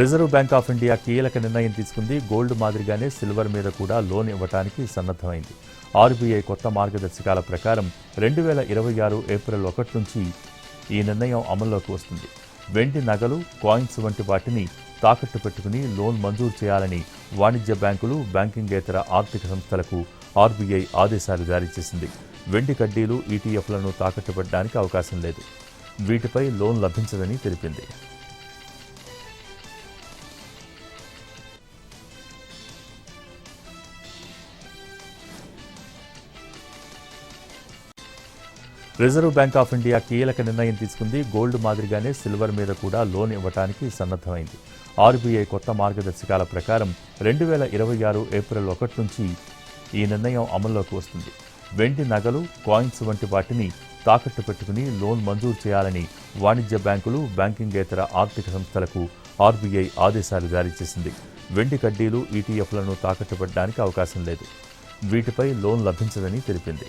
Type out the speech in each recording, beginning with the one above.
Reserve bank of India కీలక నిర్ణయం తీసుకుంది. గోల్డ్ మాదిరిగానే సిల్వర్ మీద కూడా లోన్ ఇవ్వడానికి సన్నద్ధమైంది. ఆర్బీఐ కొత్త మార్గదర్శకాల ప్రకారం రెండు వేల ఇరవై ఆరు ఏప్రిల్ ఒకటి నుంచి ఈ నిర్ణయం అమల్లోకి వస్తుంది. వెండి నగలు కాయిన్స్ వంటి వాటిని తాకట్టు పెట్టుకుని లోన్ మంజూరు చేయాలని వాణిజ్య బ్యాంకులు బ్యాంకింగేతర ఆర్థిక సంస్థలకు ఆర్బీఐ ఆదేశాలు జారీ చేసింది. వెండి కడ్డీలు ఈటీఎఫ్లను తాకట్టు పెట్టడానికి అవకాశం లేదు. వీటిపై లోన్ లభించదని తెలిపింది. రిజర్వ్ బ్యాంక్ ఆఫ్ ఇండియా కీలక నిర్ణయం తీసుకుంది. గోల్డ్ మాదిరిగానే సిల్వర్ మీద కూడా లోన్ ఇవ్వడానికి సన్నద్ధమైంది. ఆర్బీఐ కొత్త మార్గదర్శకాల ప్రకారం రెండు వేల ఇరవై ఆరు ఏప్రిల్ ఒకటి నుంచి ఈ నిర్ణయం అమల్లోకి వస్తుంది. వెండి నగలు కాయిన్స్ వంటి వాటిని తాకట్టు పెట్టుకుని లోన్ మంజూరు చేయాలని వాణిజ్య బ్యాంకులు బ్యాంకింగేతర ఆర్థిక సంస్థలకు ఆర్బీఐ ఆదేశాలు జారీ చేసింది. వెండి కడ్డీలు ఈటీఎఫ్లను తాకట్టు పెట్టడానికి అవకాశం లేదు. వీటిపై లోన్ లభించదని తెలిపింది.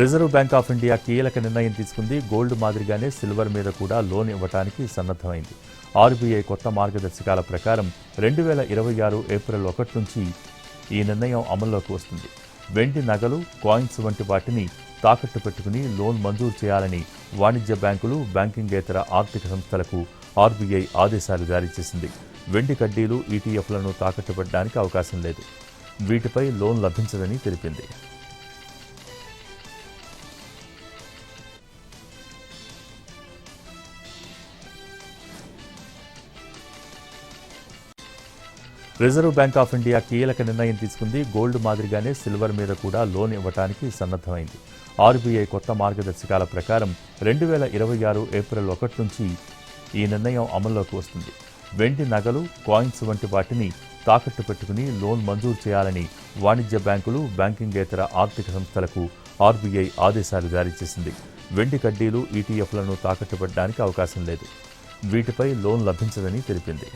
రిజర్వ్ బ్యాంక్ ఆఫ్ ఇండియా కీలక నిర్ణయం తీసుకుంది. గోల్డ్ మాదిరిగానే సిల్వర్ మీద కూడా లోన్ ఇవ్వడానికి సన్నద్ధమైంది. ఆర్బీఐ కొత్త మార్గదర్శకాల ప్రకారం రెండు వేల ఇరవై ఆరు ఏప్రిల్ ఒకటి నుంచి ఈ నిర్ణయం అమల్లోకి వస్తుంది. వెండి నగలు కాయిన్స్ వంటి వాటిని తాకట్టు పెట్టుకుని లోన్ మంజూరు చేయాలని వాణిజ్య బ్యాంకులు బ్యాంకింగేతర ఆర్థిక సంస్థలకు ఆర్బీఐ ఆదేశాలు జారీ చేసింది. వెండి కడ్డీలు ఈటీఎఫ్లను తాకట్టు పెట్టడానికి అవకాశం లేదు. వీటిపై లోన్ లభించదని తెలిపింది. రిజర్వ్ బ్యాంక్ ఆఫ్ ఇండియా కీలక నిర్ణయం తీసుకుంది. గోల్డ్ మాదిరిగానే సిల్వర్ మీద కూడా లోన్ ఇవ్వడానికి సన్నద్ధమైంది. ఆర్బీఐ కొత్త మార్గదర్శకాల ప్రకారం రెండు వేల ఇరవై ఆరు ఏప్రిల్ ఒకటి నుంచి ఈ నిర్ణయం అమల్లోకి వస్తుంది. వెండి నగలు కాయిన్స్ వంటి వాటిని తాకట్టు పెట్టుకుని లోన్ మంజూరు చేయాలని వాణిజ్య బ్యాంకులు బ్యాంకింగేతర ఆర్థిక సంస్థలకు ఆర్బీఐ ఆదేశాలు జారీ చేసింది. వెండి కడ్డీలు ఈటీఎఫ్లను తాకట్టు పెట్టడానికి అవకాశం లేదు. వీటిపై లోన్ లభించదని తెలిపింది.